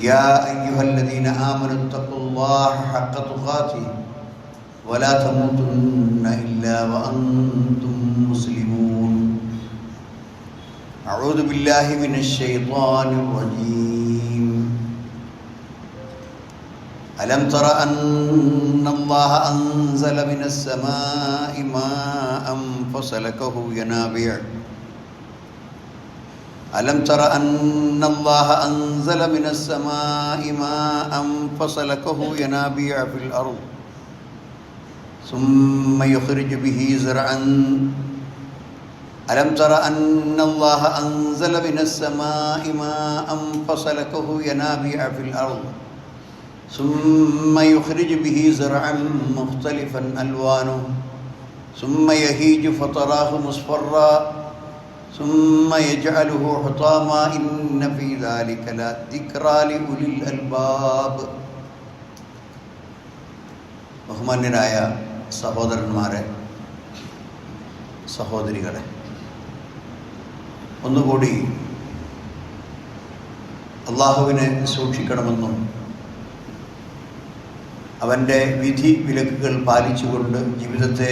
يا أيها الذين آمنوا اتقوا الله حق تقاته ولا تموتن إلا وأنتم مسلمون. أعوذ بالله من الشيطان الرجيم. ألم تر أن الله أنزل من السماء ماء فسلكه ينابيع ألم تر أن الله أنزل من السماء ماء فسلكه ينابيع في الأرض ثم يخرج به زرعا. ألم تر أن الله أنزل من السماء ماء فسلكه ينابيع في الأرض ثم يخرج به زرعا مختلفا ألوانه ثم يهيج فتراه مصفرا ثم يجعله حطاما إن في ذلك لذكرى لأولي الألباب ബഹുമാന്യരായ സഹോദരന്മാരെ സഹോദരികളെ ഒന്നുകൂടി അള്ളാഹുവിനെ സൂക്ഷിക്കണമെന്നും അവൻ്റെ വിധി വിലക്കുകൾ പാലിച്ചുകൊണ്ട് ജീവിതത്തെ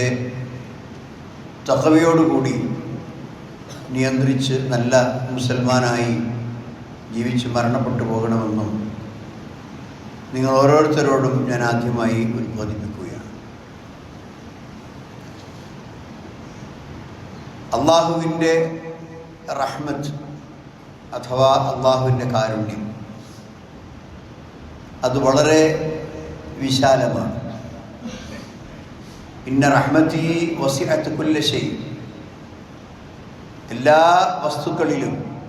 തക്കവയോടുകൂടി നിയന്ത്രിച്ച് നല്ല മുസൽമാനായി ജീവിച്ച് മരണപ്പെട്ടു പോകണമെന്നും നിങ്ങൾ ഓരോരുത്തരോടും ഞാൻ ആദ്യമായി ഉത്ബോധിപ്പിക്കുകയാണ്. അള്ളാഹുവിന്റെ റഹ്മത്ത് അഥവാ അള്ളാഹുവിന്റെ കാരുണ്യം അത് വളരെ വിശാലമാണ്. ഇന്ന റഹ്മത്തി വസിഅത്ത് കുല്ല ഷെയ് എല്ലാ വസ്തുക്കളിലും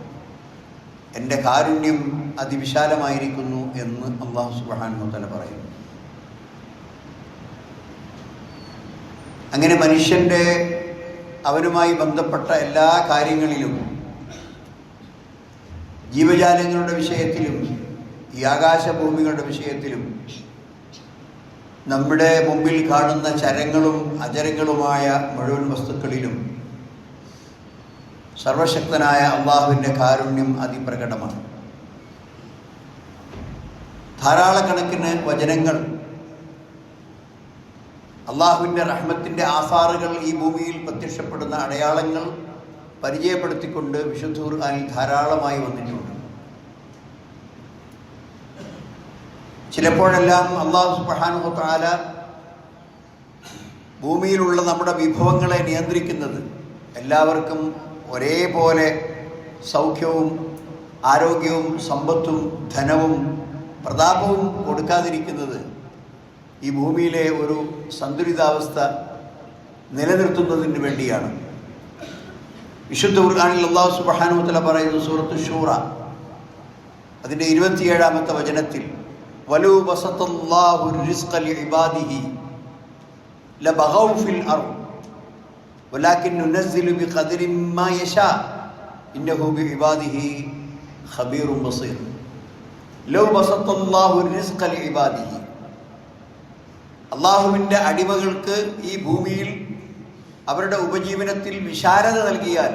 എന്റെ കാരുണ്യം അതിവിശാലമായിരിക്കുന്നു എന്ന് അള്ളാഹു സുബാനു തന്നെ പറയുന്നു. അങ്ങനെ മനുഷ്യന്റെ അവനുമായി ബന്ധപ്പെട്ട എല്ലാ കാര്യങ്ങളിലും ജീവജാലങ്ങളുടെ വിഷയത്തിലും ഈ ആകാശഭൂമികളുടെ വിഷയത്തിലും നമ്മുടെ മുമ്പിൽ കാണുന്ന ചരങ്ങളും അചരങ്ങളുമായ മുഴുവൻ വസ്തുക്കളിലും സർവശക്തനായ അള്ളാഹുവിന്റെ കാരുണ്യം അതിപ്രകടമാണ്. ധാരാളക്കണക്കിന് വചനങ്ങൾ അള്ളാഹുവിന്റെ റഹ്മത്തിന്റെ ആസാറുകൾ ഈ ഭൂമിയിൽ പ്രത്യക്ഷപ്പെടുന്ന അടയാളങ്ങൾ പരിചയപ്പെടുത്തിക്കൊണ്ട് വിശുദ്ധ ഖുർആാനിൽ ധാരാളമായി വന്നിട്ടുണ്ട്. ചിലപ്പോഴെല്ലാം അള്ളാഹു സുബാനു താല ഭൂമിയിലുള്ള നമ്മുടെ വിഭവങ്ങളെ നിയന്ത്രിക്കുന്നത് എല്ലാവർക്കും ഒരേപോലെ സൗഖ്യവും ആരോഗ്യവും സമ്പത്തും ധനവും പ്രതാപവും കൊടുക്കാതിരിക്കുന്നത് ഈ ഭൂമിയിലെ ഒരു സന്തുലിതാവസ്ഥ നിലനിർത്തുന്നതിന് വേണ്ടിയാണ്. വിശുദ്ധ ഖുർആാനിൽ അള്ളാഹു സുബാനുത്തല പറയുന്നു സൂറത്ത് ഷൂറ അതിന്റെ ഇരുപത്തിയേഴാമത്തെ വചനത്തിൽ വലു ബസത്തല്ലാഹു ഇബാദിഹി ലബഗൗ ഫിൽ അർദ് അള്ളാഹുവിന്റെ അടിമകൾക്ക് ഈ ഭൂമിയിൽ അവരുടെ ഉപജീവനത്തിൽ വിശാലത നൽകിയാൽ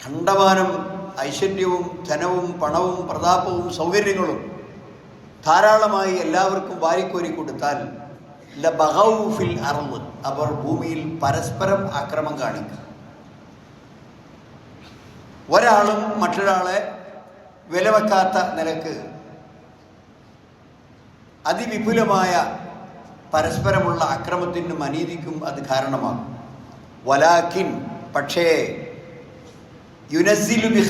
ഖണ്ഡമാനം ഐശ്വര്യവും ധനവും പണവും പ്രതാപവും സൗകര്യങ്ങളും ധാരാളമായി എല്ലാവർക്കും വാരിക്കോരി കൊടുത്താൽ ലബഗൗ ഫിൽ അർൾ അവർ ഭൂമിയിൽ പരസ്പരം അക്രമം കാണിക്കും. ഒരാളും മറ്റൊരാളെ വിലവെക്കാത്ത നിലയ്ക്ക് അതിവിപുലമായ പരസ്പരമുള്ള അക്രമത്തിനും അനീതിക്കും അത് കാരണമാകും. വലാഖിൻ പക്ഷേ യുനസിലു ബി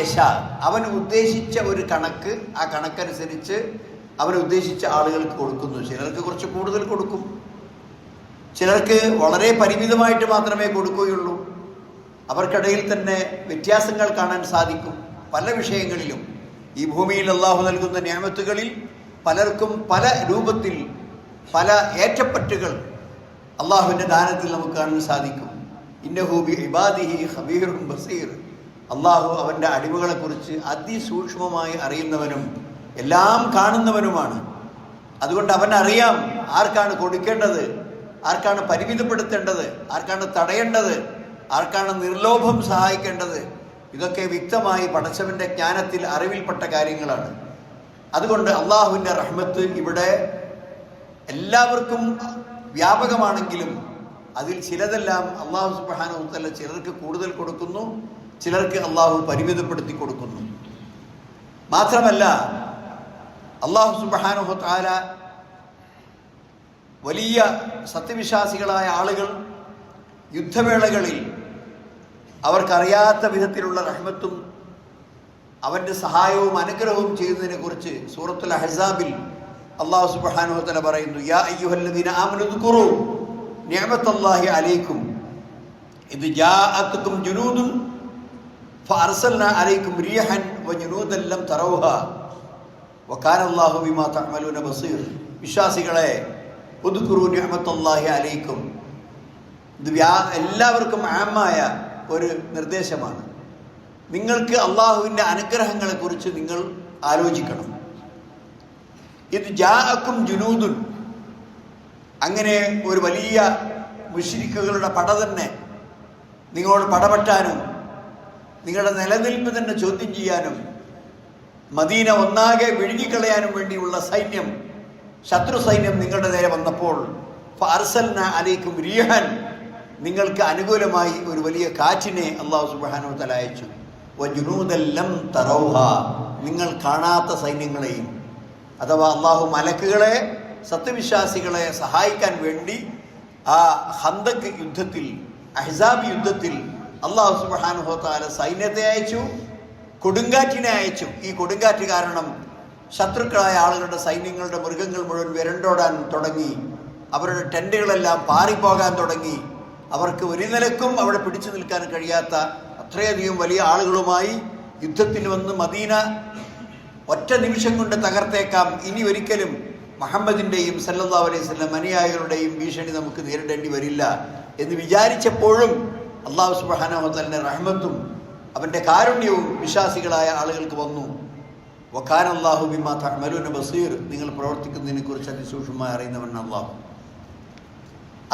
യശ അവൻ ഉദ്ദേശിച്ച ഒരു കണക്ക് ആ കണക്കനുസരിച്ച് അവൻ ഉദ്ദേശിച്ച ആളുകൾക്ക് കൊടുക്കുന്നു. ചിലർക്ക് കുറച്ച് കൂടുതൽ കൊടുക്കും. ചിലർക്ക് വളരെ പരിമിതമായിട്ട് മാത്രമേ കൊടുക്കുകയുള്ളൂ. അവർക്കിടയിൽ തന്നെ വ്യത്യാസങ്ങൾ കാണാൻ സാധിക്കും പല വിഷയങ്ങളിലും. ഈ ഭൂമിയിൽ അള്ളാഹു നൽകുന്ന ന്യാമത്തുകളിൽ പലർക്കും പല രൂപത്തിൽ പല ഏറ്റപ്പറ്റുകൾ അള്ളാഹുവിന്റെ ദാനത്തിൽ നമുക്ക് കാണാൻ സാധിക്കും. ഇന്നഹൂബി ഇബാദിഹി ഹബീറും ബസീർ. അള്ളാഹു അവന്റെ അടിമകളെക്കുറിച്ച് അതിസൂക്ഷ്മമായി അറിയുന്നവനും എല്ലാം കാണുന്നവനുമാണ്. അതുകൊണ്ട് അവൻ അറിയാം ആർക്കാണ് കൊടുക്കേണ്ടത് ആർക്കാണ് പരിമിതപ്പെടുത്തേണ്ടത് ആർക്കാണ് തടയേണ്ടത് ആർക്കാണ് നിർലോഭം സഹായിക്കേണ്ടത്. ഇതൊക്കെ വ്യക്തമായി പടച്ചവന്റെ ജ്ഞാനത്തിൽ അറിവിൽപ്പെട്ട കാര്യങ്ങളാണ്. അതുകൊണ്ട് അള്ളാഹുവിന്റെ റഹ്മത്ത് ഇവിടെ എല്ലാവർക്കും വ്യാപകമാണെങ്കിലും അതിൽ ചിലതെല്ലാം അള്ളാഹു സുബാനുത്തല്ല ചിലർക്ക് കൂടുതൽ കൊടുക്കുന്നു ചിലർക്ക് അള്ളാഹു പരിമിതപ്പെടുത്തി കൊടുക്കുന്നു. മാത്രമല്ല അള്ളാഹു സുബാനുഹത്താല വലിയ സത്യവിശ്വാസികളായ ആളുകൾ യുദ്ധവേളകളിൽ അവർക്കറിയാത്ത വിധത്തിലുള്ള റഹ്മത്തും അവന്റെ സഹായവും അനുഗ്രഹവും ചെയ്യുന്നതിനെ കുറിച്ച് സൂറത്തുൽ അഹസാബിൽ അള്ളാഹു സുബ്ഹാനഹു പറയുന്നു യാ അയ്യുഹല്ലദീന അലൈക്കും ഇത് ഫഅർസൽനാ അലൈക്കും വ ലം തറൗഹ തഅമലൂന ബസീർ. വിശ്വാസികളെ നിഅമത്തല്ലാഹി അലൈക്കും. ഇത് വ്യാ എല്ലാവർക്കും ആമായ ഒരു നിർദ്ദേശമാണ്. നിങ്ങൾക്ക് അള്ളാഹുവിന്റെ അനുഗ്രഹങ്ങളെ കുറിച്ച് നിങ്ങൾ ആലോചിക്കണം. ഇത് ജാഅക്കും ജുനൂദുൻ. അങ്ങനെ ഒരു വലിയ മുഷിരിക്കുകളുടെ പട തന്നെ നിങ്ങളോട് പടപെട്ടാനും നിങ്ങളുടെ നിലനിൽപ്പ് തന്നെ ചോദ്യം ചെയ്യാനും മദീന ഒന്നാകെ വിഴുങ്ങിക്കളയാനും വേണ്ടിയുള്ള സൈന്യം ശത്രു സൈന്യം നിങ്ങളുടെ നേരെ വന്നപ്പോൾ ഫാർസൽന അലൈക്കും റിയഹൻ നിങ്ങൾക്ക് അനുകൂലമായി ഒരു വലിയ കാറ്റിനെ അള്ളാഹു സുബാനോ തല അയച്ചു. വജുനൂദല്ലം തറൗഹ നിങ്ങൾ കാണാത്ത സൈന്യങ്ങളെയും അഥവാ അള്ളാഹു മലക്കുകളെ സത്യവിശ്വാസികളെ സഹായിക്കാൻ വേണ്ടി ആ ഹന്തക് യുദ്ധത്തിൽ അഹ്സാബ് യുദ്ധത്തിൽ അള്ളാഹു സുബാനുഹോത്താല സൈന്യത്തെ അയച്ചു. കൊടുങ്കാറ്റിനെ അയച്ചു. ഈ കൊടുങ്കാറ്റ് കാരണം ശത്രുക്കളായ ആളുകളുടെ സൈന്യങ്ങളുടെ മൃഗങ്ങൾ മുഴുവൻ വിരണ്ടോടാൻ തുടങ്ങി. അവരുടെ ടെന്റുകളെല്ലാം പാറിപ്പോകാൻ തുടങ്ങി. അവർക്ക് ഒരു നിലക്കും അവിടെ പിടിച്ചു നിൽക്കാൻ കഴിയാത്ത അത്രയധികം വലിയ ആളുകളുമായി യുദ്ധത്തിൽ വന്ന് മദീന ഒറ്റ നിമിഷം കൊണ്ട് തകർത്തേക്കാം. ഇനി ഒരിക്കലും മുഹമ്മദിന്റെയും സല്ലാ വസല്ലം അനുയായികളുടെയും ഭീഷണി നമുക്ക് നേരിടേണ്ടി വരില്ല എന്ന് വിചാരിച്ചപ്പോഴും അള്ളാഹു സുബാനഹത്തലിന്റെ റഹ്മത്തും അവന്റെ കാരുണ്യവും വിശ്വാസികളായ ആളുകൾക്ക് വന്നു. വഖാൻ അള്ളാഹു ബിമാ തഅമലൂന ബസീർ. നിങ്ങൾ പ്രവർത്തിക്കുന്നതിനെ കുറിച്ച് അതിസൂക്ഷ്മമായി അറിയുന്നവൻ അള്ളാഹു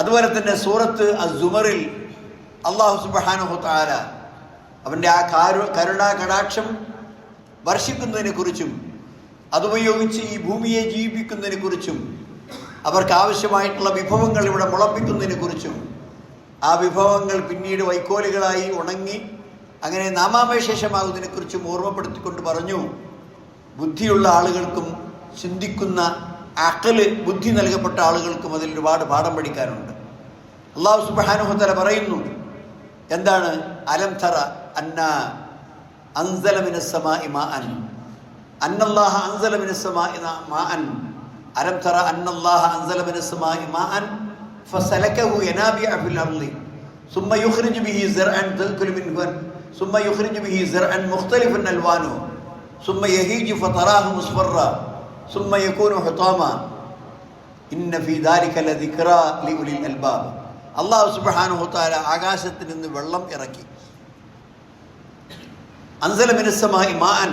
അതുപോലെ തന്നെ സൂറത്ത് അസുമറിൽ അള്ളാഹു സുബാനഹു താര അവന്റെ ആ കാരു കരുണാ കടാക്ഷം വർഷിക്കുന്നതിനെ കുറിച്ചും അതുപയോഗിച്ച് ഈ ഭൂമിയെ ജീവിപ്പിക്കുന്നതിനെ കുറിച്ചും അവർക്ക് ആവശ്യമായിട്ടുള്ള വിഭവങ്ങൾ ഇവിടെ മുളപ്പിക്കുന്നതിനെ കുറിച്ചും ആ വിഭവങ്ങൾ പിന്നീട് വൈക്കോലുകളായി ഉണങ്ങി അങ്ങനെ നാമാവശേഷമാകുന്നതിനെ കുറിച്ചും ഓർമ്മപ്പെടുത്തിക്കൊണ്ട് പറഞ്ഞു ബുദ്ധിയുള്ള ആളുകൾക്കും ചിന്തിക്കുന്ന അക്കല് ബുദ്ധി നൽകപ്പെട്ട ആളുകൾക്കും അതിൽ ഒരുപാട് പാഠം പഠിക്കാനുണ്ട് അള്ളാഹു സുബാനുഹത്തല പറയുന്നു എന്താണ് അലം തറ അന്ന അൻസലമിനസ്സമാ അൻ അന്നല്ലാഹ അൻസലമിനസ്സമാ മാഅൻ അലം തറ അന്നല്ലാഹ അൻസലമിനസ്സമാ മാഅൻ فسلكه ينابيع في الأرض ثم يخرج به زرعا تأكل منه ثم يخرج به زرعا مختلفا ألوانه ثم يهيج فتراه مصفرا ثم يكون حطاما إن في ذلك لذكرى لأولي الألباب അള്ളാഹു സുബാനുഹു താല ആകാശത്ത് നിന്ന് വെള്ളം ഇറക്കി അൻസല മിനസ്സമായി മാൻ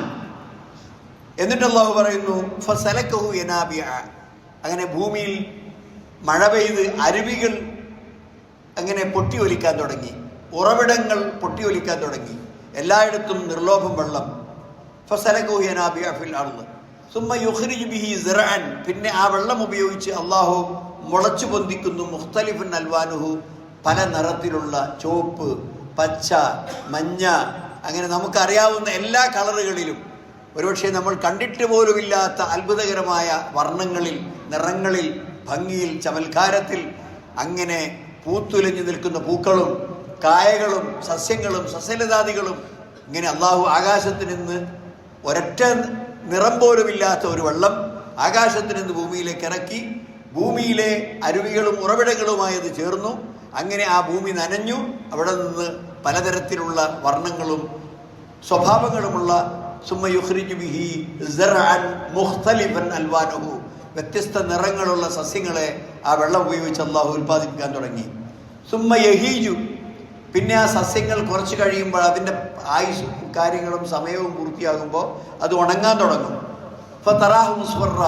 എന്നിട്ട് അള്ളാഹു പറയുന്നു ഫസലക്കഹു യനാബിയ അങ്ങനെ ഭൂമിയിൽ മഴ പെയ്ത് അരുവികൾ അങ്ങനെ പൊട്ടിയൊലിക്കാൻ തുടങ്ങി ഉറവിടങ്ങൾ പൊട്ടിയൊലിക്കാൻ തുടങ്ങി. എല്ലായിടത്തും നിർലോഭം വെള്ളം. ബിഹി പിന്നെ ആ വെള്ളം ഉപയോഗിച്ച് അള്ളാഹു മുളച്ചു പൊന്തിക്കുന്നു മുഖ്തലിഫ് അൽവാനുഹു. പല നിറത്തിലുള്ള ചുവപ്പ് പച്ച മഞ്ഞ അങ്ങനെ നമുക്കറിയാവുന്ന എല്ലാ കളറുകളിലും. ഒരുപക്ഷെ നമ്മൾ കണ്ടിട്ട് പോലുമില്ലാത്ത അത്ഭുതകരമായ വർണങ്ങളിൽ നിറങ്ങളിൽ ഭംഗിയിൽ ചമൽക്കാരത്തിൽ അങ്ങനെ പൂത്തുലഞ്ഞു നിൽക്കുന്ന പൂക്കളും കായകളും സസ്യങ്ങളും സസ്യലതാദികളും ഇങ്ങനെ അള്ളാഹു ആകാശത്തിൽ നിന്ന് ഒരൊറ്റ നിറം പോലുമില്ലാത്ത ഒരു വെള്ളം ആകാശത്തിൽ നിന്ന് ഭൂമിയിലേക്ക് ഇറക്കി ഭൂമിയിലെ അരുവികളും ഉറവിടങ്ങളുമായി അത് ചേർന്നു. അങ്ങനെ ആ ഭൂമി നനഞ്ഞു. അവിടെ നിന്ന് പലതരത്തിലുള്ള വർണങ്ങളും സ്വഭാവങ്ങളുമുള്ള മുഖ്തലിഫൻ വ്യത്യസ്ത നിറങ്ങളുള്ള സസ്യങ്ങളെ ആ വെള്ളം ഉപയോഗിച്ച് അള്ളാഹു ഉൽപ്പാദിപ്പിക്കാൻ തുടങ്ങി. സുമ്മ യഹീജു പിന്നെ ആ സസ്യങ്ങൾ കുറച്ച് കഴിയുമ്പോൾ അതിന്റെ ആയുസ് കാര്യങ്ങളും സമയവും പൂർത്തിയാകുമ്പോൾ അത് ഉണങ്ങാൻ തുടങ്ങും. ഇപ്പോൾ തറാഹു മുസ്വറ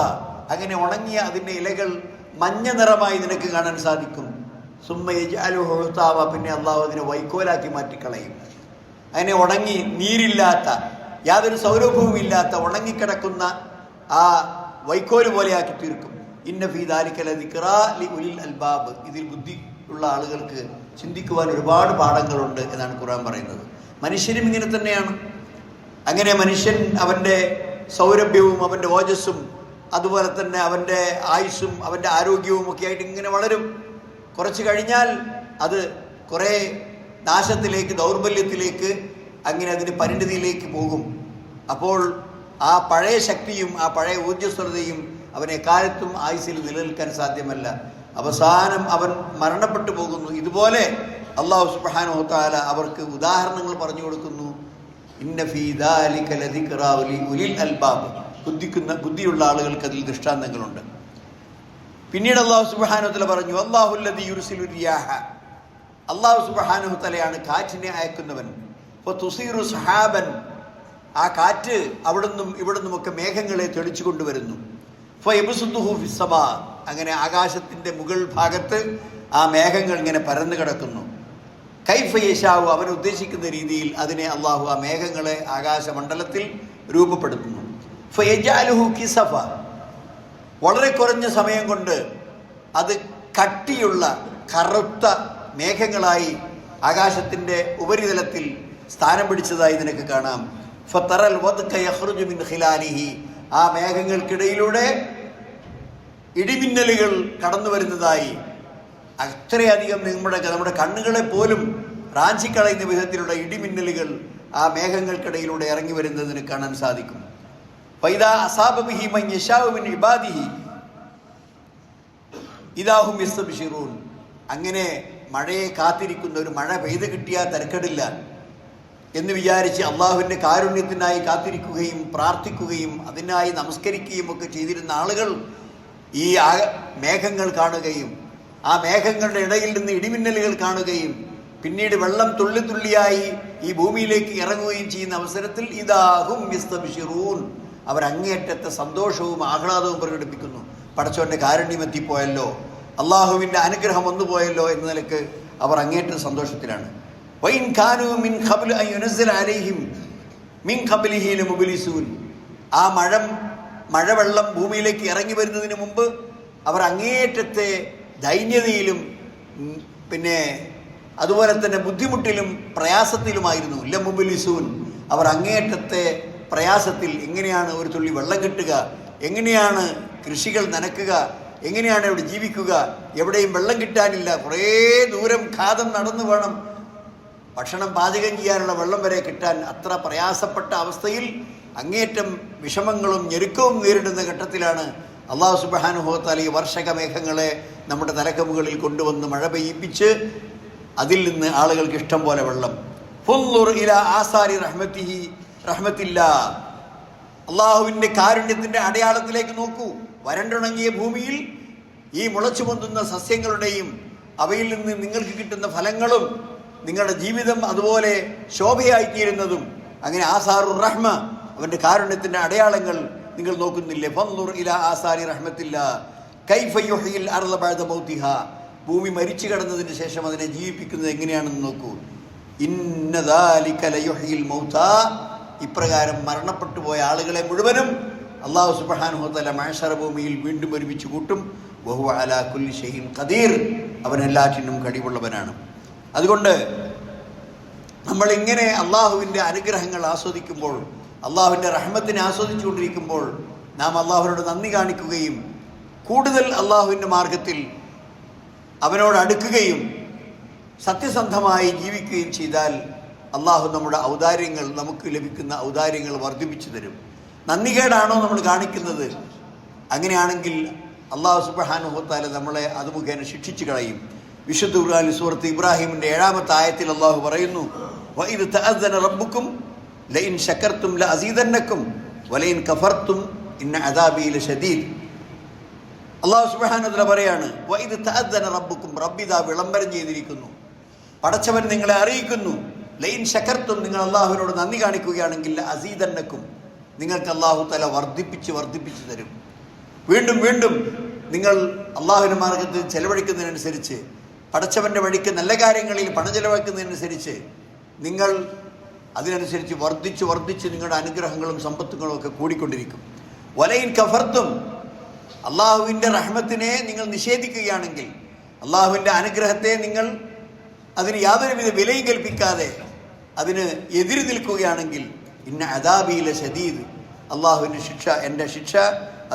അങ്ങനെ ഉണങ്ങിയ അതിന്റെ ഇലകൾ മഞ്ഞ നിറമായി നിനക്ക് കാണാൻ സാധിക്കും. സുമ്മ യജാലു ഹുത്താവ പിന്നെ അള്ളാഹു അതിനെ വൈക്കോലാക്കി മാറ്റിക്കളയും. അതിനെ ഉണങ്ങി നീരില്ലാത്ത യാതൊരു സൗരഭവും ഇല്ലാത്ത ഉണങ്ങിക്കിടക്കുന്ന ആ വൈക്കോൽ പോലെയാക്കി തീർക്കും. ഇന്ന ഫീദാലിക്കല ഉലിൽ അൽബാബ്. ഇതിൽ ബുദ്ധി ഉള്ള ആളുകൾക്ക് ചിന്തിക്കുവാൻ ഒരുപാട് പാഠങ്ങളുണ്ട് എന്നാണ് ഖുർആൻ പറയുന്നത്. മനുഷ്യരും ഇങ്ങനെ തന്നെയാണ്. അങ്ങനെ മനുഷ്യൻ അവന്റെ സൗരഭ്യവും അവന്റെ ഓജസ്സും അതുപോലെ തന്നെ അവന്റെ ആയുസ്സും അവന്റെ ആരോഗ്യവും ഒക്കെ ആയിട്ട് ഇങ്ങനെ വളരും. കുറച്ച് കഴിഞ്ഞാൽ അത് കുറേ നാശത്തിലേക്ക് ദൗർബല്യത്തിലേക്ക് അങ്ങനെ അതിന് പരിണിതിയിലേക്ക് പോകും. അപ്പോൾ ആ പഴയ ശക്തിയും ആ പഴയ ഊർജസ്വലതയും അവനെ കാലത്തും ആയുസ്സിൽ നിലനിൽക്കാൻ സാധ്യമല്ല. അവസാനം അവൻ മരണപ്പെട്ടു പോകുന്നു. ഇതുപോലെ അള്ളാഹു സുബ്ഹാനഹു വതആല അവർക്ക് ഉദാഹരണങ്ങൾ പറഞ്ഞു കൊടുക്കുന്നു. ബുദ്ധിക്കുന്ന ബുദ്ധിയുള്ള ആളുകൾക്ക് അതിൽ ദൃഷ്ടാന്തങ്ങളുണ്ട്. പിന്നീട് അള്ളാഹു സുബ്ഹാനഹു പറഞ്ഞു അള്ളാഹു സുബ്ഹാനഹു തലയാണ് കാറ്റിനെ അയക്കുന്നവൻ. അപ്പോൾ തുസീറു സഹാബൻ. ആ കാറ്റ് അവിടുന്നും ഇവിടുന്നുമൊക്കെ മേഘങ്ങളെ തെളിച്ചു കൊണ്ടുവരുന്നു. ഫിസ്സമാ അങ്ങനെ ആകാശത്തിന്റെ മുകൾ ഭാഗത്ത് ആ മേഘങ്ങൾ ഇങ്ങനെ പരന്നു കിടക്കുന്നു. കൈഫ യേശാവു അവൻ ഉദ്ദേശിക്കുന്ന രീതിയിൽ അതിനെ അള്ളാഹു ആ മേഘങ്ങളെ ആകാശമണ്ഡലത്തിൽ രൂപപ്പെടുത്തുന്നു. ഫയജാലുഹു കിസഫ. വളരെ കുറഞ്ഞ സമയം കൊണ്ട് അത് കട്ടിയുള്ള കറുത്ത മേഘങ്ങളായി ആകാശത്തിന്റെ ഉപരിതലത്തിൽ സ്ഥാനം പിടിച്ചതായി നിനക്ക് കാണാം. ഫത്തറൽ മിൻ ഖിലാലിഹി. ആ മേഘങ്ങൾക്കിടയിലൂടെ ഇടിമിന്നലുകൾ കടന്നു വരുന്നതായി അത്രയധികം നമ്മുടെ നമ്മുടെ കണ്ണുകളെ പോലും റാഞ്ചിക്കളയുന്ന വിധത്തിലുള്ള ഇടിമിന്നലുകൾ ആ മേഘങ്ങൾക്കിടയിലൂടെ ഇറങ്ങി വരുന്നതിന് കാണാൻ സാധിക്കും. ഫൈദാ അസാബിഹി മൻ യശാഉ മിൻ ഇബാദിഹി ഇതാഹും യസ്തബ്ശിറൂൻ അങ്ങനെ മഴയെ കാത്തിരിക്കുന്ന ഒരു മഴ പെയ്ത് കിട്ടിയാൽ തിരക്കടില്ല. എന്ന് വിചാരിച്ച് അള്ളാഹുവിന്റെ കാരുണ്യത്തിനായി കാത്തിരിക്കുകയും പ്രാർത്ഥിക്കുകയും അതിനായി നമസ്കരിക്കുകയും ഒക്കെ ചെയ്തിരുന്ന ആളുകൾ ഈ മേഘങ്ങൾ കാണുകയും ആ മേഘങ്ങളുടെ ഇടയിൽ നിന്ന് ഇടിമിന്നലുകൾ കാണുകയും പിന്നീട് വെള്ളം തുള്ളി തുള്ളിയായി ഈ ഭൂമിയിലേക്ക് ഇറങ്ങുകയും ചെയ്യുന്ന അവസരത്തിൽ ഇതാഹും യസ്തബ്ശിറൂൻ. അവർ അങ്ങേയറ്റത്തെ സന്തോഷവും ആഹ്ലാദവും പ്രകടിപ്പിക്കുന്നു. പടച്ചോന്റെ കാരുണ്യം എത്തിപ്പോയല്ലോ. അള്ളാഹുവിന്റെ അനുഗ്രഹം വന്നുപോയല്ലോ എന്ന നിലയ്ക്ക് അവർ അങ്ങേറ്റ സന്തോഷത്തിലാണ്. അലൈഹിം മിൻ ഖബ്ലിഹി ലമുബ്ലിസൂൻ. ആ മഴ മഴവെള്ളം ഭൂമിയിലേക്ക് ഇറങ്ങി വരുന്നതിന് മുമ്പ് അവർ അങ്ങേയറ്റത്തെ ദൈന്യതയിലും പിന്നെ അതുപോലെ തന്നെ ബുദ്ധിമുട്ടിലും പ്രയാസത്തിലുമായിരുന്നു. ലമുബിലിസൂൻ. അവർ അങ്ങേയറ്റത്തെ പ്രയാസത്തിൽ എങ്ങനെയാണ് ഒരു തുള്ളി വെള്ളം കിട്ടുക എങ്ങനെയാണ് കൃഷികൾ നനക്കുക എങ്ങനെയാണ് ഇവിടെ ജീവിക്കുക എവിടെയും വെള്ളം കിട്ടാനില്ല കുറേ ദൂരം ഖാദം നടന്നു വേണം ഭക്ഷണം പാചകം ചെയ്യാനുള്ള വെള്ളം വരെ കിട്ടാൻ അത്ര പ്രയാസപ്പെട്ട അവസ്ഥയിൽ അങ്ങേറ്റം വിഷമങ്ങളും ഞെരുക്കവും നേരിടുന്ന ഘട്ടത്തിലാണ് അള്ളാഹു സുബാനുഭവത്താൽ ഈ വർഷക മേഘങ്ങളെ നമ്മുടെ തലക്കമുകളിൽ കൊണ്ടുവന്ന് മഴ പെയ്യിപ്പിച്ച് അതിൽ നിന്ന് ആളുകൾക്ക് ഇഷ്ടം പോലെ വെള്ളം. ഇല ആസാരി റഹ്മത്തിഹി റഹ്മത്തില്ല. അള്ളാഹുവിന്റെ കാരുണ്യത്തിന്റെ അടയാളത്തിലേക്ക് നോക്കൂ. വരണ്ടുണങ്ങിയ ഭൂമിയിൽ ഈ മുളച്ചു പൊന്തുന്ന സസ്യങ്ങളുടെയും അവയിൽ നിന്ന് നിങ്ങൾക്ക് കിട്ടുന്ന ഫലങ്ങളും നിങ്ങളുടെ ജീവിതം അതുപോലെ ശോഭയായിത്തീരുന്നതും അങ്ങനെ ആസാറു റഹ്മ അവന്റെ കാരുണ്യത്തിന്റെ അടയാളങ്ങൾ നിങ്ങൾ നോക്കുന്നില്ലേ? ഫന്നുർ ഇലാ ആസാരി റഹ്മത്തില്ല. കൈഫ യുഹ്യിൽ അർള ബഅദ മൗതിഹ ഭൂമി മരിച്ചു കിടന്നതിന് ശേഷം അതിനെ ജീവിപ്പിക്കുന്നത് എങ്ങനെയാണെന്ന് നോക്കൂ. ഇന്ന മൗത്ത. ഇപ്രകാരം മരണപ്പെട്ടു പോയ ആളുകളെ മുഴുവനും അള്ളാഹു സുബ്ഹാനഹു വതആല മഅശറ ഭൂമിയിൽ വീണ്ടും ഒരുമിച്ച് കൂട്ടും. വഹുവ അലാ കുല്ലി ഷൈഇൻ ഖദീർ. അവൻ എല്ലാറ്റിനും കഴിവുള്ളവനാണ് അതുകൊണ്ട് നമ്മൾ ഇങ്ങനെ അള്ളാഹുവിന്റെ അനുഗ്രഹങ്ങൾ ആസ്വദിക്കുമ്പോൾ അള്ളാഹുവിന്റെ റഹ്മത്തിനെ ആസ്വദിച്ചുകൊണ്ടിരിക്കുമ്പോൾ നാം അള്ളാഹുവിനോട് നന്ദി കാണിക്കുകയും കൂടുതൽ അള്ളാഹുവിന്റെ മാർഗത്തിൽ അവനോട് അടുക്കുകയും സത്യസന്ധമായി ജീവിക്കുകയും ചെയ്താൽ അള്ളാഹു നമ്മുടെ ഔദാര്യങ്ങൾ നമുക്ക് ലഭിക്കുന്ന ഔദാര്യങ്ങൾ വർദ്ധിപ്പിച്ചു തരും. നന്ദികേടാണോ നമ്മൾ കാണിക്കുന്നത്? അങ്ങനെയാണെങ്കിൽ അള്ളാഹു സുബഹാനുഹത്താല നമ്മളെ അത് മുഖേന ശിക്ഷിച്ചു കളയും. വിശുദ്ധ ഖുർആാനിൽ സൂറത്ത് ഇബ്രാഹിമിന്റെ ഏഴാമത്തെ ആയത്തിൽ അള്ളാഹു പറയുന്നു "വഇദ് തഅദ്ദന റബ്ബുക്കും ലൈൻ ശക്കർത്തും ലഅസീദന്നക്കും വലൈൻ കഫർത്തും ഇന്ന അദാബി ലശദീദ് അള്ളാഹു സുബ്ഹാനഹു പറയാണ് വൈദ് തഅദ്ദന റബ്ബുക്കും റബ്ബിദാ വിളംബരം ചെയ്തിരിക്കുന്നു. പടച്ചവൻ നിങ്ങളെ അറിയിക്കുന്നു ലൈൻ ശക്കർത്തും നിങ്ങൾ അള്ളാഹുവിനോട് നന്ദി കാണിക്കുകയാണെങ്കിൽ അസീദന്നക്കും നിങ്ങൾക്ക് അള്ളാഹു തല വർദ്ധിപ്പിച്ച് വർദ്ധിപ്പിച്ച് തരും. വീണ്ടും വീണ്ടും നിങ്ങൾ അള്ളാഹുവിന്റെ മാർഗത്തിൽ ചെലവഴിക്കുന്നതിനനുസരിച്ച് പടച്ചവന്റെ വഴിക്ക് നല്ല കാര്യങ്ങളിൽ പണം ചെലവഴിക്കുന്നതിനനുസരിച്ച് നിങ്ങൾ അതിനനുസരിച്ച് വർദ്ധിച്ച് വർദ്ധിച്ച് നിങ്ങളുടെ അനുഗ്രഹങ്ങളും സമ്പത്തുകളും ഒക്കെ കൂടിക്കൊണ്ടിരിക്കും. വലയിൻ കഫർത്തും അള്ളാഹുവിന്റെ റഹ്മത്തിനെ നിങ്ങൾ നിഷേധിക്കുകയാണെങ്കിൽ അള്ളാഹുവിന്റെ അനുഗ്രഹത്തെ നിങ്ങൾ അതിന് യാതൊരുവിധ വിലയും കൽപ്പിക്കാതെ അതിന് എതിര് നിൽക്കുകയാണെങ്കിൽ ഇന്ന അദാബിയിലെ ഷദീദ് അള്ളാഹുവിന്റെ ശിക്ഷ എന്റെ ശിക്ഷ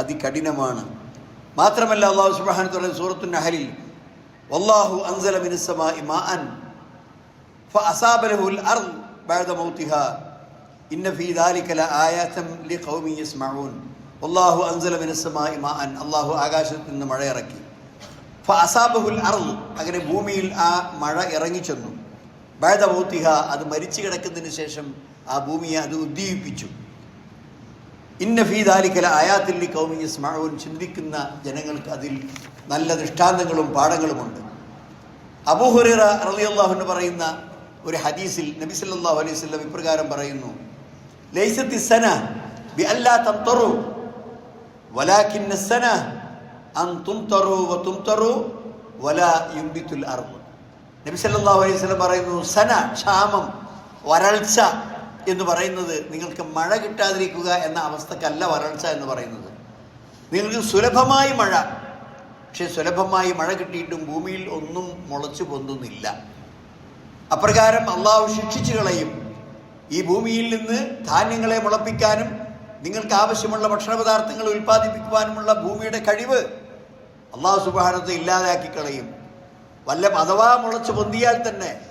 അതികഠിനമാണ്. മാത്രമല്ല അള്ളാഹു തആല സൂറത്തു നഹലിൽ വല്ലാഹു അൻസല മിനുസമാ മാഅൻ ഫഅസാബലഹുൽ അർദ് ബഅദ മൗതിഹാ ഇന്ന ഫീ ദാലിക ലആയാതൻ ലിഖൗമി യസ്മഊൻ. വല്ലാഹു അൻസല മിനുസമാ മാഅൻ അല്ലാഹു ആകാശത്തിൽ നിന്ന് മഴ ഇറക്കി. ഫഅസാബഹുൽ അർദ് അങ്ങനെ ഭൂമിയിൽ ആ മഴ ഇറങ്ങിച്ചെന്നു ബഅദ മൗതിഹാ അത് മരിച്ചു കിടക്കുന്നതിന് ശേഷം ആ ഭൂമിയെ അത് ഉദ്ദീപിപ്പിച്ചു. ഇന്ന ഫീ ദാലിക്കല ആയാത്തിൽ കൗമി യസ്മഊൻ ചിന്തിക്കുന്ന ജനങ്ങൾക്ക് അതിൽ നല്ല ദൃഷ്ടാന്തങ്ങളും പാഠങ്ങളുമുണ്ട്. അബൂഹുറൈറ റളിയല്ലാഹു അൻഹു പറയുന്ന ഒരു ഹദീസിൽ നബി സല്ലല്ലാഹു അലൈഹി വസല്ലം ഇപ്രകാരം പറയുന്നു ലൈസത്തി സന ബി തംതറു വലാകിൻ സന അൻ തുംതറു വ തുംതറു വലാ യുംബിത്തുൽ അർദ്. നബി സല്ലല്ലാഹു അലൈഹി വസല്ലം പറയുന്നു സന ക്ഷാമം വരൾച്ച എന്ന് പറയുന്നത് നിങ്ങൾക്ക് മഴ കിട്ടാതിരിക്കുക എന്ന അവസ്ഥക്കല്ല വരൾച്ച എന്ന് പറയുന്നത്. നിങ്ങൾക്ക് സുലഭമായി മഴ പക്ഷെ സുലഭമായി മഴ കിട്ടിയിട്ടും ഭൂമിയിൽ ഒന്നും മുളച്ചു പൊന്തുന്നില്ല. അപ്രകാരം അള്ളാഹു ശിക്ഷിച്ചു കളയും. ഈ ഭൂമിയിൽ നിന്ന് ധാന്യങ്ങളെ മുളപ്പിക്കാനും നിങ്ങൾക്ക് ആവശ്യമുള്ള ഭക്ഷണ പദാർത്ഥങ്ങൾ ഉൽപ്പാദിപ്പിക്കുവാനുമുള്ള ഭൂമിയുടെ കഴിവ് അള്ളാഹു സുബാനത്തെ ഇല്ലാതാക്കി കളയും. വല്ല അഥവാ മുളച്ചു പൊന്തിയാൽ തന്നെ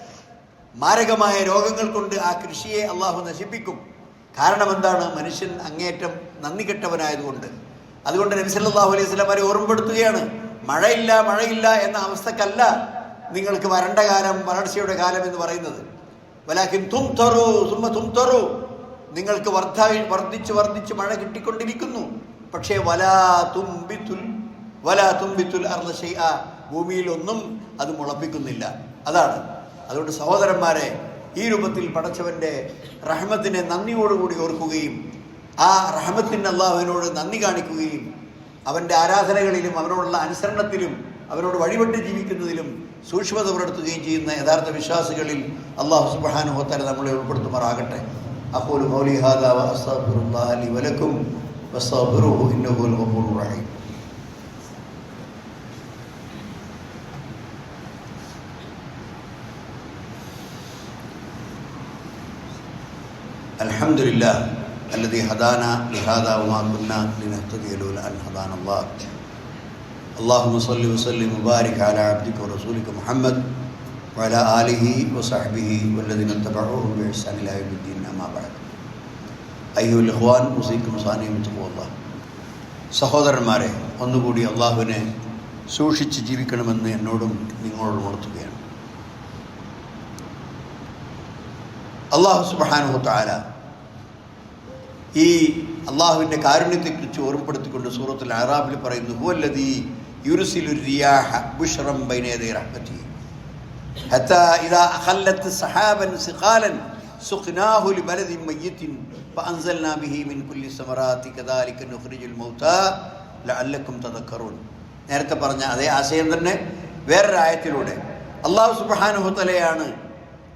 മാരകമായ രോഗങ്ങൾ കൊണ്ട് ആ കൃഷിയെ അള്ളാഹു നശിപ്പിക്കും. കാരണം എന്താണ്? മനുഷ്യൻ അങ്ങേറ്റം നന്ദി കെട്ടവനായതുകൊണ്ട്. അതുകൊണ്ട് നബി സല്ലല്ലാഹു അലൈഹി വസല്ലം അവരെ ഓർമ്മപ്പെടുത്തുകയാണ്. മഴയില്ല മഴയില്ല എന്ന അവസ്ഥക്കല്ല നിങ്ങൾക്ക് വരണ്ട കാലം വരൾച്ചയുടെ കാലം എന്ന് പറയുന്നത്. വലാഖിൻ തും തൊറു സുമ്മ തും തൊറു നിങ്ങൾക്ക് വർദ്ധ വർദ്ധിച്ച് വർദ്ധിച്ച് മഴ കിട്ടിക്കൊണ്ടിരിക്കുന്നു. പക്ഷേ വലാ തുമ്പിത്തുൽ വലാ തുമ്പിത്തുൽ അർദ്ധ ഭൂമിയിൽ ഒന്നും അത് മുളപ്പിക്കുന്നില്ല. അതാണ്. അതുകൊണ്ട് സഹോദരന്മാരെ ഈ രൂപത്തിൽ പടച്ചവന്റെ റഹ്മത്തിനെ നന്ദിയോടുകൂടി ഓർക്കുകയും ആ റഹ്മത്തിന്റെ അള്ളാഹുവിനോട് നന്ദി കാണിക്കുകയും അവന്റെ ആരാധനകളിലും അവനോടുള്ള അനുസരണത്തിലും അവനോട് വഴിപെട്ട് ജീവിക്കുന്നതിലും സൂക്ഷ്മത പുലർത്തുകയും ചെയ്യുന്ന യഥാർത്ഥ വിശ്വാസികളിൽ അള്ളാഹു സുബ്ഹാനഹു നമ്മളെ ഉൾപ്പെടുത്തുമാറാകട്ടെ. അപ്പോൾ ഹോലി ഹാദാ വഅസ്തഗ്ഫിറുല്ലാഹ ലി വലക്കും വസ്തഗ്ഫിറുഹു ഇന്നഹു അപ്പോൾ പറയും الحمد لله الذي هدانا لهذا وما كنا لنهتدي لولا ان هدانا الله اللهم صل وسلم وبارك على عبدك ورسولك محمد وعلى اله وصحبه والذين اتبعوهم باحسان الى يوم الدين اما بعد ايها الاخوان اوصيكم ثانيا بتقوى الله സഹോദരന്മാരെ ഒന്നുകൂടി അള്ളാഹുവിനെ സൂക്ഷിച്ച് ജീവിക്കണമെന്ന് എന്നോടും നിങ്ങളോടും ഉണർത്തുകയാണ് അള്ളാഹു സുബാനുഹു താല ഈ അള്ളാഹുവിൻ്റെ കാരുണ്യത്തെക്കുറിച്ച് ഓർമ്മപ്പെടുത്തിക്കൊണ്ട് സൂറത്തുൽ അറാബിൽ പറയുന്നു ഹുവല്ലദീ യുർസിലു റിയാഹ ബുഷ്റം ബൈനയദൈ റഹ്മതി حتى إذا أخلت سحابا ثقالا سقناه لبلد ميت فأنزلنا به من كل الثمرات كذلك نخرج الموتى لعلكم تذكرون നേരത്തെ പറഞ്ഞ അതേ ആശയം തന്നെ വേറൊരു ആയത്തിലൂടെ അള്ളാഹു സുബ്ഹാനഹുതലയാണ്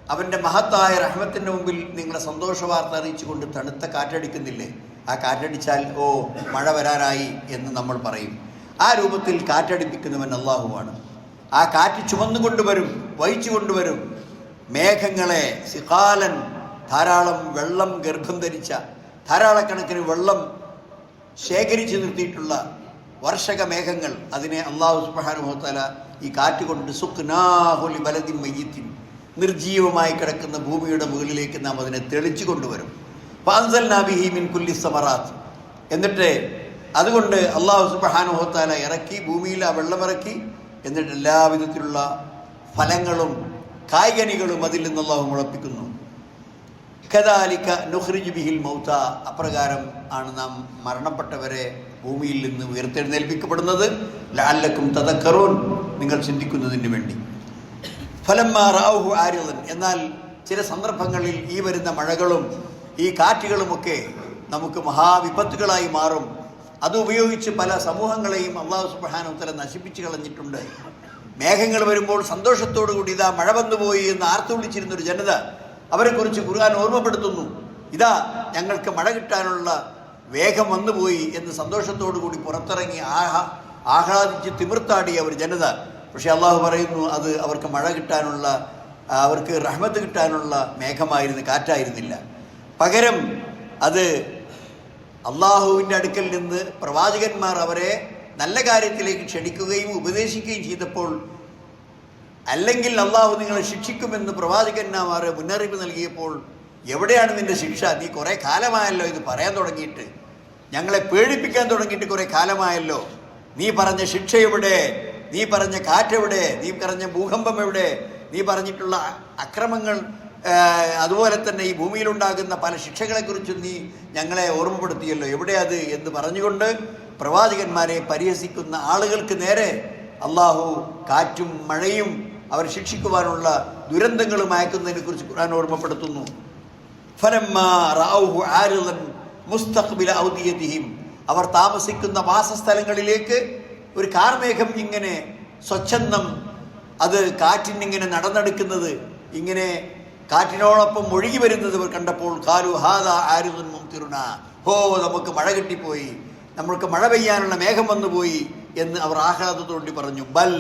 അവന്റെ മഹത്തായ റഹ്മത്തിന്റെ മുമ്പിൽ നിങ്ങളെ സന്തോഷ വാർത്ത അറിയിച്ചുകൊണ്ട് തണുത്ത കാറ്റടിക്കുന്നില്ലേ? ആ കാറ്റടിച്ചാൽ ഓ മഴ വരാനായി എന്ന് നമ്മൾ പറയും. ആ രൂപത്തിൽ കാറ്റടിപ്പിക്കുന്നവൻ അള്ളാഹുവാണ് ആ കാറ്റ് ചുമന്നു കൊണ്ടുവരും വഹിച്ചു കൊണ്ടുവരും മേഘങ്ങളെ സിഖാലൻ ധാരാളം വെള്ളം ഗർഭം ധരിച്ച ധാരാളക്കണക്കിന് വെള്ളം ശേഖരിച്ചു നിർത്തിയിട്ടുള്ള വർഷക മേഘങ്ങൾ അതിനെ അള്ളാഹു സുബ്ഹാനഹു ഈ കാറ്റ് കൊണ്ട് സുഖ്നാഹുലി ബലതി മയ്യത്തിൻ നിർജീവമായി കിടക്കുന്ന ഭൂമിയുടെ മുകളിലേക്ക് നാം അതിനെ തെളിച്ചു കൊണ്ടുവരും. പാൻസൽ നാബിഹി മിൻ കുല്ലി സമറാത്ത് എന്നിട്ട് അതുകൊണ്ട് അള്ളാഹു സുബ്ഹാനഹു ഇറക്കി ഭൂമിയിൽ ആ വെള്ളമിറക്കി എന്നിട്ട് എല്ലാവിധത്തിലുള്ള ഫലങ്ങളും കായികനികളും അതിൽ നിന്ന് അള്ളാഹു മുളപ്പിക്കുന്നു. കദാലിക്ക നുഹ്രിജ് ബിഹിൽ മൗത്ത അപ്രകാരം ആണ് നാം മരണപ്പെട്ടവരെ ഭൂമിയിൽ നിന്ന് ഉയർത്തെഴുന്നേൽപ്പിക്കപ്പെടുന്നത്. ലാലക്കും തതക്കറൂൻ നിങ്ങൾ ചിന്തിക്കുന്നതിന് വേണ്ടി. ഫലമ്മ മാറാവു ആര്യതൻ എന്നാൽ ചില സന്ദർഭങ്ങളിൽ ഈ വരുന്ന മഴകളും ഈ കാറ്റുകളുമൊക്കെ നമുക്ക് മഹാവിപത്തുകളായി മാറും. അത് ഉപയോഗിച്ച് പല സമൂഹങ്ങളെയും അള്ളാഹു സുബാനുത്തല നശിപ്പിച്ചു കളഞ്ഞിട്ടുണ്ട്. മേഘങ്ങൾ വരുമ്പോൾ സന്തോഷത്തോടു കൂടി ഇതാ മഴ വന്നുപോയി എന്ന് ആർത്തു വിളിച്ചിരുന്ന ഒരു ജനത അവരെക്കുറിച്ച് ഖുർആൻ ഓർമ്മപ്പെടുത്തുന്നു. ഇതാ ഞങ്ങൾക്ക് മഴ കിട്ടാനുള്ള വേഗം വന്നുപോയി എന്ന് സന്തോഷത്തോടു കൂടി പുറത്തിറങ്ങി ആഹ ആഹ്ലാദിച്ച് തിമിർത്താടിയ ഒരു ജനത. പക്ഷെ അള്ളാഹു പറയുന്നു അത് അവർക്ക് മഴ കിട്ടാനുള്ള അവർക്ക് റഹ്മത്ത് കിട്ടാനുള്ള മേഘമായിരുന്നു കാറ്റായിരുന്നില്ല. പകരം അത് അള്ളാഹുവിന്റെ അടുക്കൽ നിന്ന് പ്രവാചകന്മാർ അവരെ നല്ല കാര്യത്തിലേക്ക് ക്ഷണിക്കുകയും ഉപദേശിക്കുകയും ചെയ്തപ്പോൾ അല്ലെങ്കിൽ അള്ളാഹു നിങ്ങളെ ശിക്ഷിക്കുമെന്ന് പ്രവാചകന്മാർ മുന്നറിയിപ്പ് നൽകിയപ്പോൾ എവിടെയാണ് നിന്റെ ശിക്ഷ? നീ കുറേ കാലമായല്ലോ ഇത് പറയാൻ തുടങ്ങിയിട്ട്. ഞങ്ങളെ പേടിപ്പിക്കാൻ തുടങ്ങിയിട്ട് കുറേ കാലമായല്ലോ. നീ പറഞ്ഞ ശിക്ഷ എവിടെ? നീ പറഞ്ഞ കാറ്റെവിടെ? നീ പറഞ്ഞ ഭൂകമ്പം എവിടെ നീ പറഞ്ഞിട്ടുള്ള അക്രമങ്ങൾ അതുപോലെ തന്നെ ഈ ഭൂമിയിലുണ്ടാകുന്ന പല ശിക്ഷകളെക്കുറിച്ചും നീ ഞങ്ങളെ ഓർമ്മപ്പെടുത്തിയല്ലോ. എവിടെ അത് എന്ന് പറഞ്ഞുകൊണ്ട് പ്രവാചകന്മാരെ പരിഹസിക്കുന്ന ആളുകൾക്ക് നേരെ അള്ളാഹു കാറ്റും മഴയും അവർ ശിക്ഷിക്കുവാനുള്ള ദുരന്തങ്ങളും അയക്കുന്നതിനെ കുറിച്ച് ഖുർആൻ ഓർമ്മപ്പെടുത്തുന്നു. അവർ താമസിക്കുന്ന വാസസ്ഥലങ്ങളിലേക്ക് ഒരു കാർമേഘം ഇങ്ങനെ സ്വച്ഛന്ദം അത് കാറ്റിനിങ്ങനെ നടന്നെടുക്കുന്നത് ഇങ്ങനെ കാറ്റിനോടൊപ്പം ഒഴുകി വരുന്നത് കണ്ടപ്പോൾ കാലു ഹാദ ആരുതൻ തിരുണ ഹോ നമുക്ക് മഴ കിട്ടിപ്പോയി നമ്മൾക്ക് മഴ പെയ്യാനുള്ള മേഘം വന്നുപോയി എന്ന് അവർ ആഹ്ലാദത്തോണ്ടി പറഞ്ഞു. ബൽ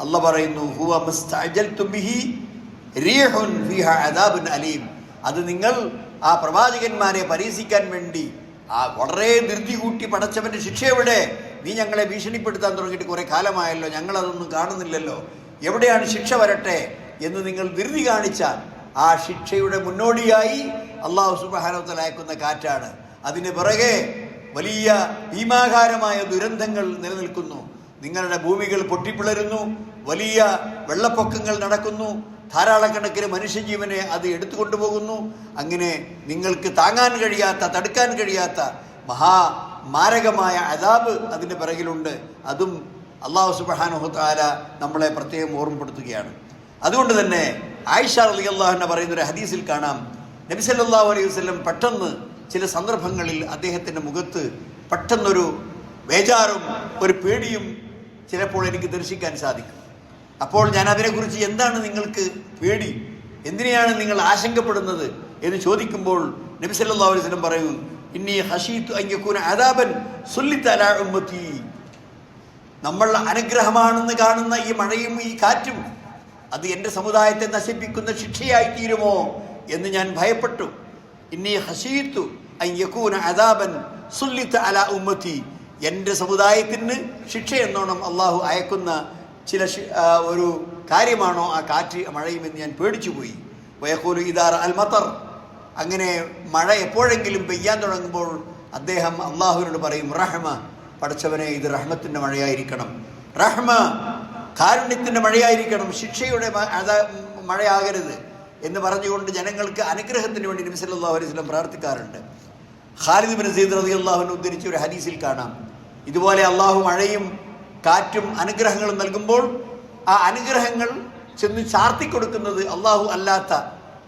അല്ല പറയുന്നു ഹുവ അലീം. അത് നിങ്ങൾ ആ പ്രവാചകന്മാരെ പരീക്ഷിക്കാൻ വേണ്ടി ആ വളരെ ധൃതി കൂട്ടി പടച്ചവന്റെ ശിക്ഷ എവിടെ? നീ ഞങ്ങളെ ഭീഷണിപ്പെടുത്താൻ തുടങ്ങിയിട്ട് കുറെ കാലമായല്ലോ ഞങ്ങളതൊന്നും കാണുന്നില്ലല്ലോ. എവിടെയാണ് ശിക്ഷ വരട്ടെ എന്ന് നിങ്ങൾ ധൃതി കാണിച്ചാൽ ആ ശിക്ഷയുടെ മുന്നോടിയായി അള്ളാഹു സുബാനോത്തൽ അയക്കുന്ന കാറ്റാണ്. അതിന് പിറകെ വലിയ ഭീമാകാരമായ ദുരന്തങ്ങൾ നിലനിൽക്കുന്നു. നിങ്ങളുടെ ഭൂമികൾ പൊട്ടിപ്പിളരുന്നു വലിയ വെള്ളപ്പൊക്കങ്ങൾ നടക്കുന്നു ധാരാളക്കണക്കിന് മനുഷ്യജീവനെ അത് എടുത്തുകൊണ്ടുപോകുന്നു. അങ്ങനെ നിങ്ങൾക്ക് താങ്ങാൻ കഴിയാത്ത തടുക്കാൻ കഴിയാത്ത മഹാ മാരകമായ അതാബ് അതിന്റെ പിറകിലുണ്ട്. അതും അള്ളാഹു സുബാനുഹത്താല നമ്മളെ പ്രത്യേകം ഓർമ്മപ്പെടുത്തുകയാണ്. അതുകൊണ്ട് തന്നെ ആയിഷ അലി അള്ളാഹുനെ പറയുന്ന ഒരു ഹദീസിൽ കാണാം. നബി സല്ലല്ലാഹു അലൈഹി വസ്ലം പെട്ടെന്ന് ചില സന്ദർഭങ്ങളിൽ അദ്ദേഹത്തിന്റെ മുഖത്ത് പെട്ടെന്നൊരു ബേജാറും ഒരു പേടിയും ചിലപ്പോൾ എനിക്ക് ദർശിക്കാൻ സാധിക്കും. അപ്പോൾ ഞാൻ അതിനെക്കുറിച്ച് എന്താണ് നിങ്ങൾക്ക് പേടി? എന്തിനെയാണ് നിങ്ങൾ ആശങ്കപ്പെടുന്നത് എന്ന് ചോദിക്കുമ്പോൾ നബി സല്ലല്ലാഹു അലൈഹി വസ്ലം പറയും ഇന്നി ഹഷീത്തു അൻ യകൂന അദാബൻ സുല്ലിത അലാ ഉമ്മത്തി. നമ്മൾ അനുഗ്രഹമാണെന്ന് കാണുന്ന ഈ മഴയും ഈ കാറ്റും അത് എന്റെ സമുദായത്തെ നശിപ്പിക്കുന്ന ശിക്ഷയായി തീരുമോ എന്ന് ഞാൻ ഭയപ്പെട്ടു. ഇന്നീ ഹസീത്തു അയ്യക്കൂന അദാബൻ സുല്ലിത്ത് അല ഉമ്മത്തി. എന്റെ സമുദായത്തിന് ശിക്ഷ എന്നോണം അള്ളാഹു അയക്കുന്ന ചില ഒരു കാര്യമാണോ ആ കാറ്റ് മഴയും എന്ന് ഞാൻ പേടിച്ചുപോയി. വയക്കൂലു ഇദാർ അൽ മത്തർ അങ്ങനെ മഴ എപ്പോഴെങ്കിലും പെയ്യാൻ തുടങ്ങുമ്പോൾ അദ്ദേഹം അള്ളാഹുവിനോട് പറയും റഹ്മ പഠിച്ചവനെ ഇത് റഹ്മത്തിന്റെ മഴയായിരിക്കണം. റഹ്മ കാരുണ്യത്തിന്റെ മഴയായിരിക്കണം. ശിക്ഷയുടെ മഴയാകരുത്. എന്ന് പറഞ്ഞുകൊണ്ട് ജനങ്ങൾക്ക് അനുഗ്രഹത്തിന് വേണ്ടി നബി സല്ലല്ലാഹു അലൈഹി വസല്ലം പ്രാർത്ഥിക്കാറുണ്ട്. ഖാലിദ് ബിൻ സീദ് റളിയല്ലാഹുവിനെ ഉദ്ധരിച്ച ഒരു ഹദീസിൽ കാണാം. ഇതുപോലെ അള്ളാഹു മഴയും കാറ്റും അനുഗ്രഹങ്ങളും നൽകുമ്പോൾ ആ അനുഗ്രഹങ്ങൾ ചെന്ന് ചാർത്തി കൊടുക്കുന്നത് അള്ളാഹു അല്ലാത്ത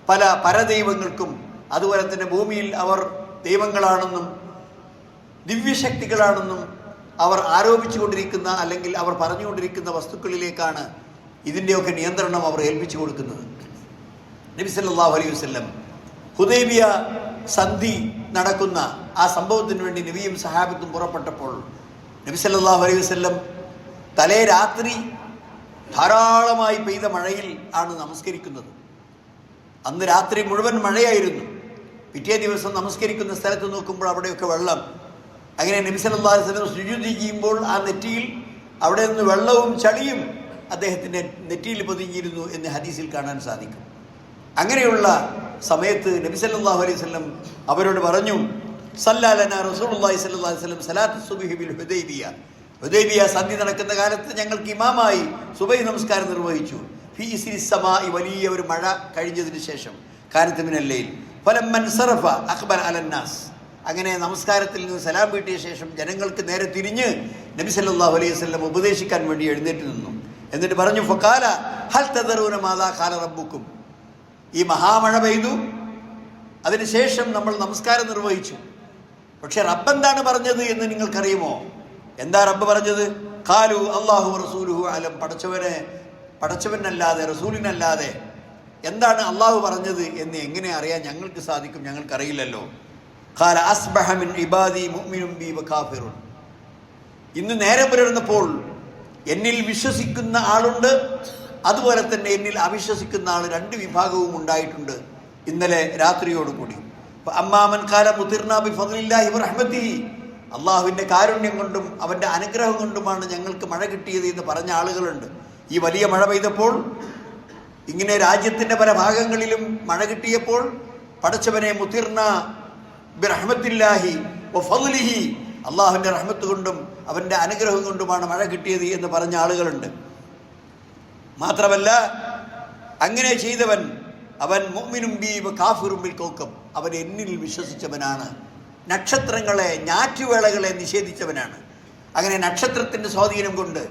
പല പരദൈവങ്ങൾക്കും അതുപോലെ തന്നെ ഭൂമിയിൽ അവർ ദൈവങ്ങളാണെന്നും ദിവ്യശക്തികളാണെന്നും അവർ ആരോപിച്ചുകൊണ്ടിരിക്കുന്ന അല്ലെങ്കിൽ അവർ പറഞ്ഞുകൊണ്ടിരിക്കുന്ന വസ്തുക്കളിലേക്കാണ് ഇതിന്റെയൊക്കെ നിയന്ത്രണം അവർ ഏൽപ്പിച്ചു കൊടുക്കുന്നത്. നബി സല്ലല്ലാഹു അലൈഹി വസല്ലം ഹുദൈബിയ സന്ധി നടക്കുന്ന ആ സംഭവത്തിന് വേണ്ടി നബിയും സഹാബത്തും പുറപ്പെട്ടപ്പോൾ നബി സല്ലല്ലാഹു അലൈഹി വസല്ലം തലേ രാത്രി ധാരാളമായി പെയ്ത മഴയിൽ ആണ് നമസ്കരിക്കുന്നത്. അന്ന് രാത്രി മുഴുവൻ മഴയായിരുന്നു. പിറ്റേ ദിവസം നമസ്കരിക്കുന്ന സ്ഥലത്ത് നോക്കുമ്പോൾ അവിടെയൊക്കെ വെള്ളം. അങ്ങനെ നബി സല്ലല്ലാഹു അലൈഹി വസല്ലം സുജൂദ് ചെയ്യുമ്പോൾ ആ നെറ്റിയിൽ അവിടെ നിന്ന് വെള്ളവും ചളിയും അദ്ദേഹത്തിന്റെ നെറ്റിയിൽ പൊതിഞ്ഞിരുന്നു എന്ന് ഹദീസിൽ കാണാൻ സാധിക്കും. അങ്ങനെയുള്ള സമയത്ത് നബി സല്ലല്ലാഹു അലൈഹി വസല്ലം അവരോട് പറഞ്ഞു സല്ലാലന റസൂലുള്ളാഹി സ്വല്ലല്ലാഹു അലൈഹി വസല്ലം സലാത്ത് സുബിഹിബിൽ ഹുദൈബിയ. ഹുദൈബിയ സന്ധി നടക്കുന്ന കാലത്ത് ഞങ്ങൾക്ക് ഇമാമായി സുബൈ നമസ്കാരം നിർവഹിച്ചു. ഫി ഇസ്രി സമായി വലിയ ഒരു മഴ കഴിഞ്ഞതിന് ശേഷം കാനത്ത് മിനല്ലയിൽ ഫലമ്മൻ സറഫ അക്ബർ അലന്നാസ്. അങ്ങനെ നമസ്കാരത്തിൽ നിന്ന് സലാം വീട്ടിയ ശേഷം ജനങ്ങൾക്ക് നേരെ തിരിഞ്ഞ് നബി സല്ലല്ലാഹു അലൈഹി വസല്ലം ഉപദേശിക്കാൻ വേണ്ടി എഴുന്നേറ്റ് നിന്നു. എന്നിട്ട് പറഞ്ഞു ഫക്കാല ഹൽ തദറൂന മാതാ കാല റബ്ബുക്കും. ഈ മഹാമഴ പെയ്തു. അതിനുശേഷം നമ്മൾ നമസ്കാരം നിർവഹിച്ചു. പക്ഷെ റബ്ബ് എന്താണ് പറഞ്ഞത് എന്ന് നിങ്ങൾക്കറിയുമോ? എന്താ റബ്ബ് പറഞ്ഞത്? കാലു അള്ളാഹു റസൂലുഹു അലം. പടച്ചവനെ പടച്ചവനല്ലാതെ റസൂലിനല്ലാതെ എന്താണ് അള്ളാഹു പറഞ്ഞത് എന്ന് എങ്ങനെ അറിയാൻ ഞങ്ങൾക്ക് സാധിക്കും ഞങ്ങൾക്കറിയില്ലല്ലോ. കാല അസ്ബഹമിൻ ഇബാദി മുഅ്മിനും ബി ഇന്ന് നേരെ പുലർന്നപ്പോൾ എന്നിൽ വിശ്വസിക്കുന്ന ആളുണ്ട് അതുപോലെ തന്നെ എന്നിൽ അവിശ്വസിക്കുന്ന ആൾ രണ്ട് വിഭാഗവും ഉണ്ടായിട്ടുണ്ട് ഇന്നലെ രാത്രിയോടുകൂടി. അമ്മാമൻ കാല മുതിർനാബി ഫതിലില്ലാഹി റഹ്മത്തി അള്ളാഹുവിന്റെ കാരുണ്യം കൊണ്ടും അവന്റെ അനുഗ്രഹം കൊണ്ടുമാണ് ഞങ്ങൾക്ക് മഴ കിട്ടിയത് എന്ന് പറഞ്ഞ ആളുകളുണ്ട്. ഈ വലിയ മഴ പെയ്തപ്പോൾ ഇങ്ങനെ രാജ്യത്തിന്റെ പല ഭാഗങ്ങളിലും മഴ കിട്ടിയപ്പോൾ പടച്ചവനെ മുതിർന്ന ബിറഹ്മത്തില്ലാഹി ഫضലിഹി അള്ളാഹുവിന്റെ റഹ്മത്ത് കൊണ്ടും അവന്റെ അനുഗ്രഹം കൊണ്ടുമാണ് മഴ കിട്ടിയത് എന്ന് പറഞ്ഞ ആളുകളുണ്ട്. മാത്രമല്ല അങ്ങനെ ചെയ്തവൻ അവൻ മുഅ്മിനും ബീവ് കാഫിറും കോക്കം കൗക്കം അവൻ എന്നിൽ വിശ്വസിച്ചവനാണ്. നക്ഷത്രങ്ങളെ ഞാറ്റുവേളകളെ നിഷേധിച്ചവനാണ്. അങ്ങനെ നക്ഷത്രത്തിന്റെ സ്വാധീനം കൊണ്ട്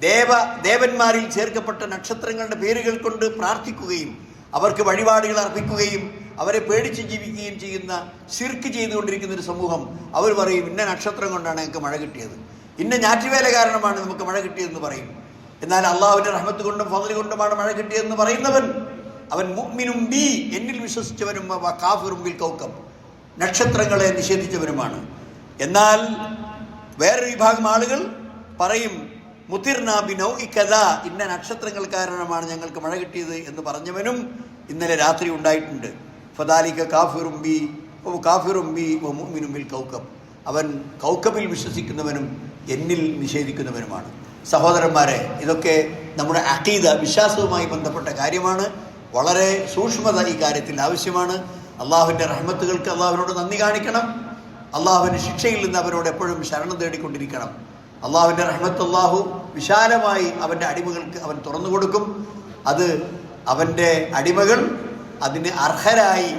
ദേവ ദേവന്മാരിൽ ചേർക്കപ്പെട്ട നക്ഷത്രങ്ങളുടെ പേരുകൾ കൊണ്ട് പ്രാർത്ഥിക്കുകയും അവർക്ക് വഴിപാടുകൾ അർപ്പിക്കുകയും അവരെ പേടിച്ച് ജീവിക്കുകയും ചെയ്യുന്ന സിർക്ക് ചെയ്തുകൊണ്ടിരിക്കുന്ന ഒരു സമൂഹം. അവർ പറയും ഇന്ന നക്ഷത്രം കൊണ്ടാണ് ഞങ്ങൾക്ക് മഴ കിട്ടിയത്. ഇന്ന ഞാറ്റുവേല കാരണമാണ് നമുക്ക് മഴ കിട്ടിയതെന്ന് പറയും. എന്നാൽ അള്ളാഹുവിന്റെ റഹ്മത്ത് കൊണ്ടും ഫതിൽ കൊണ്ടുമാണ് മഴ കിട്ടിയതെന്ന് പറയുന്നവൻ. അവൻ മുഗ്മിനും ബി എന്നിൽ വിശ്വസിച്ചവനും കാഫിറും ബിൽ കൗക്കം നക്ഷത്രങ്ങളെ നിഷേധിച്ചവരുമാണ്. എന്നാൽ വേറൊരു വിഭാഗം ആളുകൾ പറയും മുത്തിർന ബിനൗ ഇക്കഥ ഇന്ന നക്ഷത്രങ്ങൾ കാരണമാണ് ഞങ്ങൾക്ക് മഴ കിട്ടിയത് എന്ന് പറഞ്ഞവനും ഇന്നലെ രാത്രി ഉണ്ടായിട്ടുണ്ട്. ഫദാലിക്ക കാഫിറും ബി ഓ കാഫിറും ബി മുഅ്മിനും ബിൽ കൗക്കം അവൻ കൗക്കബിൽ വിശ്വസിക്കുന്നവനും എന്നിൽ നിഷേധിക്കുന്നവനുമാണ്. സഹോദരന്മാരെ ഇതൊക്കെ നമ്മുടെ അഖീദ വിശ്വാസവുമായി ബന്ധപ്പെട്ട കാര്യമാണ്. വളരെ സൂക്ഷ്മത ഈ കാര്യത്തിൽ ആവശ്യമാണ്. അള്ളാഹുവിന്റെ റഹ്മത്തുകൾക്ക് അള്ളാഹുവിനോട് നന്ദി കാണിക്കണം. അള്ളാഹുവിന്റെ ശിക്ഷയിൽ നിന്ന് അവരോട് എപ്പോഴും ശരണം തേടിക്കൊണ്ടിരിക്കണം. അള്ളാഹുവിന്റെ റഹ്മത്ത് അള്ളാഹു വിശാലമായി അവന്റെ അടിമകൾക്ക് അവൻ തുറന്നു കൊടുക്കും. അത് അവന്റെ അടിമകൾ അതിന് അർഹരായി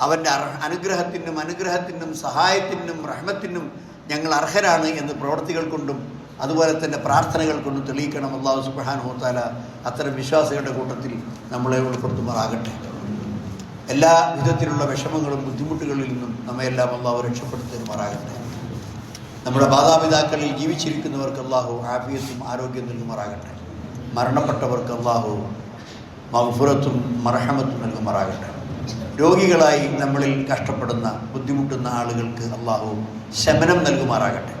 അവന്റെ അനുഗ്രഹത്തിനും അനുഗ്രഹത്തിനും സഹായത്തിനും റഹ്മത്തിനും ഞങ്ങൾ അർഹരാണ് എന്ന് പ്രവർത്തികൾ കൊണ്ടും അതുപോലെ തന്നെ പ്രാർത്ഥനകൾ കൊണ്ടും തെളിയിക്കണം. അള്ളാഹു സുബ്ഹാനഹു-തആല അത്തരം വിശ്വാസികളുടെ കൂട്ടത്തിൽ നമ്മളെ ഉൾപ്പെടുത്തുമാറാകട്ടെ. എല്ലാ വിധത്തിലുള്ള വിഷമങ്ങളും ബുദ്ധിമുട്ടുകളിൽ നിന്നും നമ്മയെല്ലാം അള്ളാഹു രക്ഷപ്പെടുത്തുമാറാകട്ടെ. നമ്മുടെ മാതാപിതാക്കളിൽ ജീവിച്ചിരിക്കുന്നവർക്ക് അള്ളാഹു ആഫിയത്തും ആരോഗ്യം നൽകുമാറാകട്ടെ മരണപ്പെട്ടവർക്ക് അള്ളാഹു മഹഫുറത്തും മർഹമത്തും നൽകുമാറാകട്ടെ രോഗികളായി നമ്മളിൽ കഷ്ടപ്പെടുന്ന ബുദ്ധിമുട്ടുന്ന ആളുകൾക്ക് അള്ളാഹു ശമനം നൽകുമാറാകട്ടെ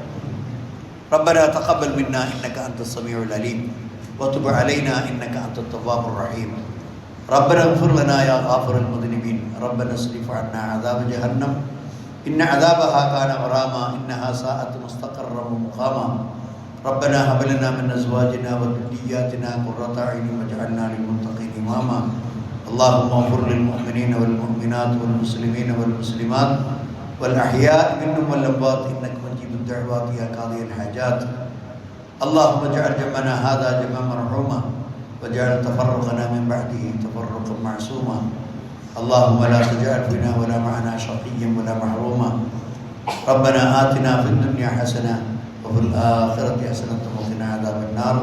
ربنا تقبل منا انك انت السميع العليم وتب علينا انك انت التواب الرحيم ربنا اغفر لنا يا غافر المذنبين ربنا اصرف عنا عذاب جهنم إن عذابها كان غراما إنها ساءت مستقرا ومقاما. ربنا هب لنا من أزواجنا وذرياتنا قرة أعين واجعلنا للمتقين إماما. اللهم اغفر للمؤمنين والمؤمنات والمسلمين والمسلمات والأحياء منهم والأموات إنك مجيب الدعوات يا قاضي الحاجات. اللهم اجعل جمعنا هذا جمعا مرحوما واجعل تفرقنا من بعده تفرقا معصوما. اللهم لا تجعل فينا ولا معنا شقيا ولا محروما. ربنا آتنا في الدنيا حسنة وفي الآخرة حسنة وقنا عذاب النار.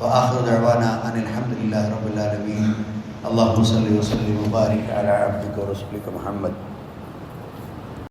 وآخر دعوانا أن الحمد لله رب العالمين. اللهم صل وسلم وبارك على عبدك ورسولك محمد.